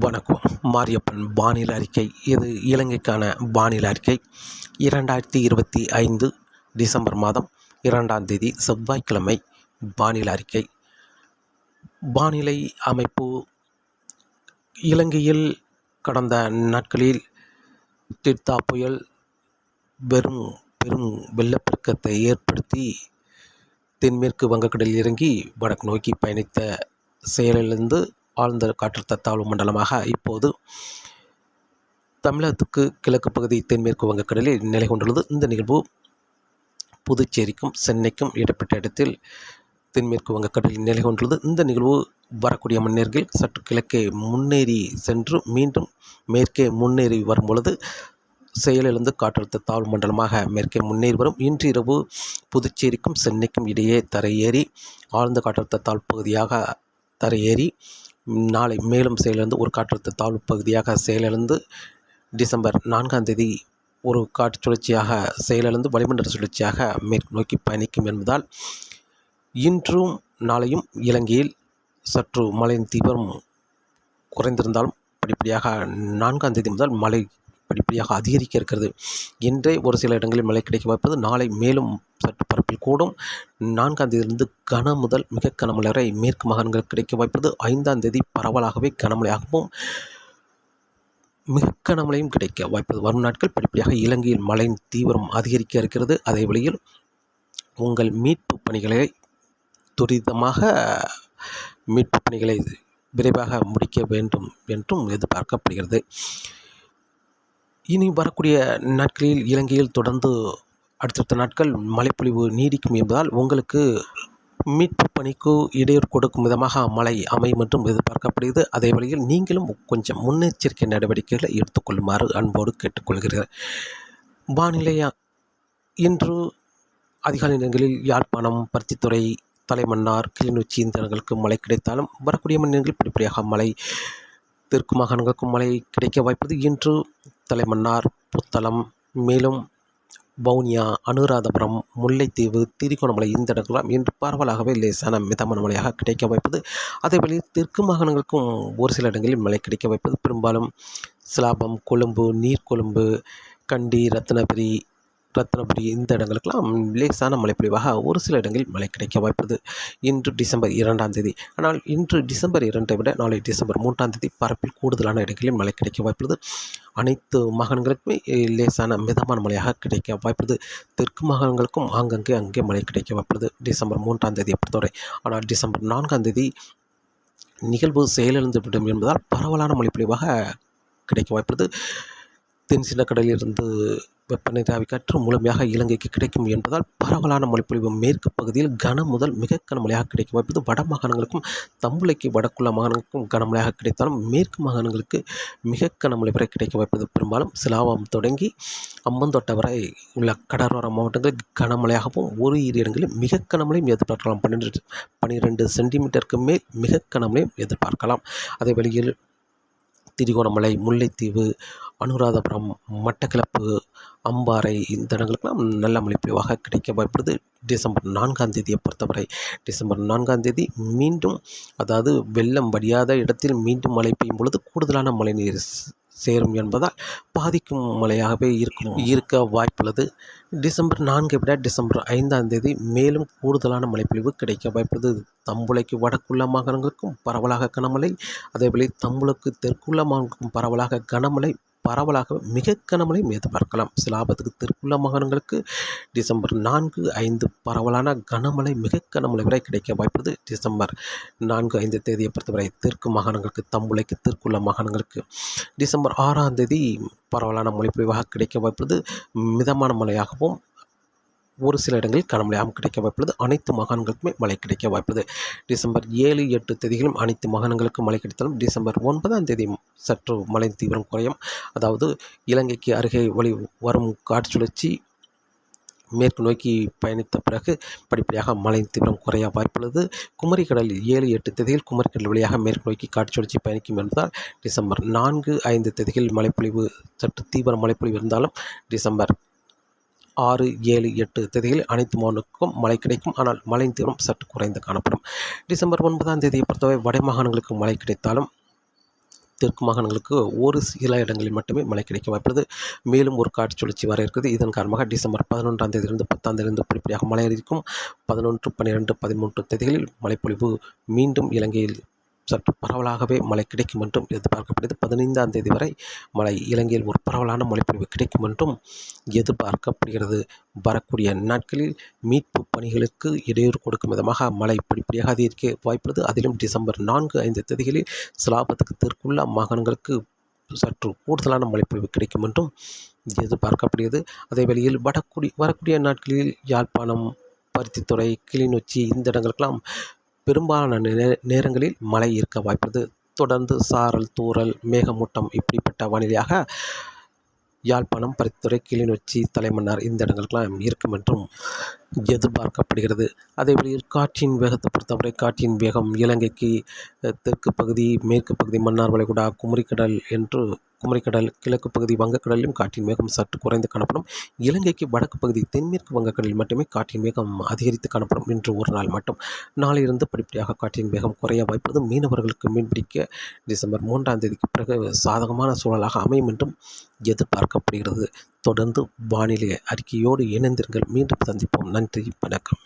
வணக்கம். மாரியப்பன் வானிலை அறிக்கை. இது இலங்கைக்கான வானிலை அறிக்கை. இரண்டாயிரத்தி இருபத்தி ஐந்து டிசம்பர் மாதம் இரண்டாம் தேதி செவ்வாய்க்கிழமை வானிலை அறிக்கை. வானிலை அமைப்பு. இலங்கையில் கடந்த நாட்களில் டிர்தா புயல் வெறும் பெரும் வெள்ளப்பெருக்கத்தை ஏற்படுத்தி தென்மேற்கு வங்கக்கடலில் இறங்கி வடக்கு நோக்கி பயணித்த செயலிலிருந்து ஆழ்ந்த காற்றழுத்த தாழ்வு மண்டலமாக இப்போது தமிழகத்துக்கு கிழக்கு பகுதி தென்மேற்கு வங்கக்கடலில் நிலை கொண்டுள்ளது. இந்த நிகழ்வு புதுச்சேரிக்கும் சென்னைக்கும் இடப்பட்ட இடத்தில் தென்மேற்கு வங்கக்கடலில் நிலை கொண்டுள்ளது. இந்த நிகழ்வு வரக்கூடிய மணிநேரங்களில் சற்று கிழக்கே முன்னேறி சென்று மீண்டும் மேற்கே முன்னேறி வரும் பொழுது செயலிழந்து காற்றழுத்த தாழ்வு மண்டலமாக மேற்கே முன்னேறி வரும். இன்று இரவு புதுச்சேரிக்கும் சென்னைக்கும் இடையே தரையேறி ஆழ்ந்த காற்றழுத்த தாழ்வு பகுதியாக தரையேறி நாளை மேலும் செயலிழந்து ஒரு காற்றழுத்த தாழ்வு பகுதியாக செயலிழந்து டிசம்பர் நான்காம் தேதி ஒரு காற்று சுழற்சியாக செயலிழந்து வளிமண்டல சுழற்சியாக மேற்கு நோக்கி பயணிக்கும் என்பதால் இன்றும் நாளையும் இலங்கையில் சற்று மழையின் தீவிரம் குறைந்திருந்தாலும் படிப்படியாக நான்காம் தேதி முதல் மழை படிப்படியாக அதிகரிக்க இருக்கிறது. இன்றே ஒரு சில இடங்களில் மழை கிடைக்க வாய்ப்பது நாளை மேலும் சற்று பரப்பில் கூடும். நான்காம் தேதியிலிருந்து கன முதல் மிக கனமழை வரை மேற்கு மாகாணங்கள் கிடைக்க வாய்ப்பது ஐந்தாம் தேதி பரவலாகவே கனமழையாகவும் மிக கனமழையும் கிடைக்க வாய்ப்பது. வரும் நாட்கள் படிப்படியாக இலங்கையில் மழையின் தீவிரம் அதிகரிக்க இருக்கிறது. அதே வழியில் உங்கள் மீட்பு பணிகளை துரிதமாக மீட்பு பணிகளை விரைவாக முடிக்க வேண்டும் என்றும் எதிர்பார்க்கப்படுகிறது. இனி வரக்கூடிய நாட்களில் இலங்கையில் தொடர்ந்து அடுத்தடுத்த நாட்கள் மழைப்பொழிவு நீடிக்கும் என்பதால் உங்களுக்கு மீட்பு பணிக்கு இடையூறு கொடுக்கும் விதமாக மழை அமையும் என்றும் எதிர்பார்க்கப்படுகிறது. அதே வழியில் நீங்களும் கொஞ்சம் முன்னெச்சரிக்கை நடவடிக்கைகளை எடுத்துக்கொள்ளுமாறு அன்போடு கேட்டுக்கொள்கிறேன். வானிலையா இன்று அதிகாலை நேரங்களில் யாழ்ப்பாணம் பருத்தித்துறை தலைமன்னார் கிளிநொச்சி இந்த இடங்களுக்கு மழை கிடைத்தாலும் வரக்கூடிய மணி நேரங்களில் படிப்படியாக மழை தெற்கு மாகாணங்களுக்கும் மழை கிடைக்க வாய்ப்பது இன்று தலைமன்னார் புத்தளம். மேலும் வவுனியா அனுராதபுரம் முல்லைத்தீவு திருகோணமலை இந்த இடங்களாம் இன்று பரவலாகவே லேசான மிதமான மழையாக கிடைக்க வாய்ப்பது. அதேபோல தெற்கு மாகாணங்களுக்கும் ஒரு சில இடங்களில் மழை கிடைக்க வாய்ப்பது. பெரும்பாலும் சிலாபம் கொழும்பு நீர்கொழும்பு கண்டி ரத்னபுரி ரத்னபுரி இந்த இடங்களுக்கெல்லாம் லேசான மழைப்பொழிவாக ஒரு சில இடங்களில் மழை கிடைக்க வாய்ப்பது இன்று டிசம்பர் இரண்டாம் தேதி. ஆனால் இன்று டிசம்பர் இரண்டை விட நாளை டிசம்பர் மூன்றாம் தேதி பரப்பில் கூடுதலான இடங்களில் மழை கிடைக்க வாய்ப்புள்ளது. அனைத்து மாகாணங்களுக்குமே லேசான மிதமான மழையாக கிடைக்க வாய்ப்புள்ளது. தெற்கு மாகாணங்களுக்கும் ஆங்கங்கே அங்கே மழை கிடைக்க வாய்ப்புள்ளது. டிசம்பர் மூன்றாம் தேதி பொறுத்தவரை. ஆனால் டிசம்பர் நான்காம் தேதி நிகழ்வு செயலிழந்துவிடும் என்பதால் பரவலான மழைப்பொழிவாக கிடைக்க வாய்ப்புள்ளது. தென் சின்னக்கடலிலிருந்து வெப்பநிலை காற்று முழுமையாக இலங்கைக்கு கிடைக்கும் என்பதால் பரவலான மழைப்பொழிவு மேற்கு பகுதியில் கன முதல் மிக கனமழையாக கிடைக்க வாய்ப்பது வட மாகாணங்களுக்கும் தம்புளைக்கு வடக்குள்ள மாகாணங்களுக்கும் கனமழையாக கிடைத்தாலும் மேற்கு மாகாணங்களுக்கு மிக கனமழை வரை கிடைக்க வாய்ப்பது பெரும்பாலும் சிலாவம் தொடங்கி அம்மந்தோட்டை வரை உள்ள கடலோர மாவட்டங்களில் கனமழையாகவும் ஒரு இரு இடங்களில் மிக கனமழையும் எதிர்பார்க்கலாம். பன்னிரெண்டு பன்னிரெண்டு சென்டிமீட்டருக்கு மேல் மிக கனமழையும் எதிர்பார்க்கலாம். அதே வழியில் திரிகோணமலை முல்லைத்தீவு அனுராதபுரம் மட்டக்களப்பு அம்பாறை இந்த இடங்களுக்கெல்லாம் நல்ல மழைப்பொழிவாக கிடைக்க வாய்ப்புள்ளது. டிசம்பர் நான்காம் தேதியை பொறுத்தவரை டிசம்பர் நான்காம் தேதி மீண்டும் அதாவது வெள்ளம் வடியாத இடத்தில் மீண்டும் மழை பெய்யும் பொழுது கூடுதலான மழைநீர் சேரும் என்பதால் பாதிக்கும் மழையாகவே இருக்கும் இருக்க வாய்ப்புள்ளது. டிசம்பர் நான்கை விட டிசம்பர் ஐந்தாம் தேதி மேலும் கூடுதலான மழைப்பொழிவு கிடைக்க வாய்ப்புள்ளது. தம்புளைக்கு வடக்குள்ள மாகாணங்களுக்கும் பரவலாக கனமழை அதேபோல தம்புளுக்கு தெற்குள்ள மாகாணங்களுக்கும் பரவலாக கனமழை பரவலாக மிக கனமழையும் எதிர்பார்க்கலாம் சிலாபத்துக்கு தெற்குள்ள மாகாணங்களுக்கு டிசம்பர் நான்கு ஐந்து பரவலான கனமழை மிக கனமழை வரை கிடைக்க வாய்ப்புள்ளது. டிசம்பர் நான்கு ஐந்து தேதியை பொறுத்தவரை தெற்கு மாகாணங்களுக்கு தம்புளைக்கு தெற்குள்ள மாகாணங்களுக்கு டிசம்பர் ஆறாம் தேதி பரவலான மொழிப்பொழிவாக கிடைக்க வாய்ப்புள்ளது. மிதமான மழையாகவும் ஒரு சில இடங்களில் கனமழையாகவும் கிடைக்க வாய்ப்புள்ளது. அனைத்து மாகாணங்களுக்குமே மழை கிடைக்க வாய்ப்புள்ளது. டிசம்பர் ஏழு எட்டு தேதிகளும் அனைத்து மாகாணங்களுக்கும் மழை கிடைத்தாலும் டிசம்பர் ஒன்பதாம் தேதி சற்று மழை தீவிரம் குறையும். அதாவது இலங்கைக்கு அருகே வழி வரும் காற்றுழற்சி மேற்கு நோக்கி பயணித்த பிறகு படிப்படியாக மழை தீவிரம் குறைய வாய்ப்புள்ளது. குமரிக்கடலில் ஏழு எட்டு தேதியில் குமரிக்கடல் வழியாக மேற்கு நோக்கி காற்று பயணிக்கும் என்பதால் டிசம்பர் நான்கு ஐந்து தேதிகளில் மழைப்பொழிவு சற்று தீவிர மழைப்பொழிவு இருந்தாலும் டிசம்பர் ஆறு ஏழு எட்டு தேதியில் அனைத்து மாநிலங்களுக்கும் மழை கிடைக்கும். ஆனால் மழையின் தீவிரம் சற்று குறைந்து காணப்படும். டிசம்பர் ஒன்பதாம் தேதியை பொறுத்தவரை வட மாகாணங்களுக்கு மழை கிடைத்தாலும் தெற்கு மாகாணங்களுக்கு ஒரு சில இடங்களில் மட்டுமே மழை கிடைக்க வாய்ப்புள்ளது மேலும் ஒரு காற்று சுழற்சி வர இருக்குது. இதன் காரணமாக டிசம்பர் பதினொன்றாம் தேதியிலிருந்து பத்தாம் தேதியிலிருந்து படிப்படியாக மழை இருக்கும் பதினொன்று பன்னிரெண்டு பதிமூன்று தேதிகளில் மழைப்பொழிவு மீண்டும் இலங்கையில் சற்று பரவலாகவே மழை கிடைக்கும் என்றும் எதிர்பார்க்கப்படுகிறது. பதினைந்தாம் தேதி வரை மழை இலங்கையில் ஒரு பரவலான மழைப்பொழிவு கிடைக்கும் என்றும் எதிர்பார்க்கப்படுகிறது. வரக்கூடிய நாட்களில் மீட்பு பணிகளுக்கு இடையூறு கொடுக்கும் விதமாக மழை படிப்படியாக அதிகரிக்க வாய்ப்புள்ளது. அதிலும் டிசம்பர் நான்கு ஐந்து தேதிகளில் சிலாபத்துக்கு தெற்குள்ள மாகாணங்களுக்கு சற்று கூடுதலான மழைப்பொழிவு கிடைக்கும் என்றும் எதிர்பார்க்கப்படுகிறது. அதே வேளையில் வடக்குடி வரக்கூடிய நாட்களில் யாழ்ப்பாணம் பருத்தித்துறை கிளிநொச்சி இந்த இடங்களுக்கெல்லாம் பெரும்பாலான நே நேரங்களில் மழை இருக்க வாய்ப்புள்ளது. தொடர்ந்து சாரல் தூறல் மேகமூட்டம் இப்படிப்பட்ட வானிலையாக யாழ்ப்பாணம் பரித்துறை கிளிநொச்சி தலைமன்னார் இந்த இடங்களுக்கெல்லாம் இருக்கும் என்றும் எதிர்பார்க்கப்படுகிறது. அதே காற்றின் வேகத்தை பொறுத்தவரை காற்றின் வேகம் இலங்கைக்கு தெற்கு பகுதி மேற்கு பகுதி மன்னார் வளைகுடா குமரிக்கடல் என்று குமரிக்கடல் கிழக்கு பகுதி வங்கக்கடலிலும் காற்றின் வேகம் சற்று குறைந்து காணப்படும். இலங்கைக்கு வடக்கு பகுதி தென்மேற்கு வங்கக்கடலில் மட்டுமே காற்றின் வேகம் அதிகரித்து காணப்படும். இன்று ஒரு நாள் மட்டும். நாளையிலிருந்து படிப்படியாக காற்றின் வேகம் குறைய வாய்ப்பது மீனவர்களுக்கு மீன்பிடிக்க டிசம்பர் மூன்றாம் தேதிக்கு பிறகு சாதகமான சூழலாக அமையும் என்றும் எதிர்பார்க்கப்படுகிறது. தொடர்ந்து வானிலை அறிக்கையோடு இணைந்திருங்கள். மீண்டும் சந்திப்போம். நன்றி. வணக்கம்.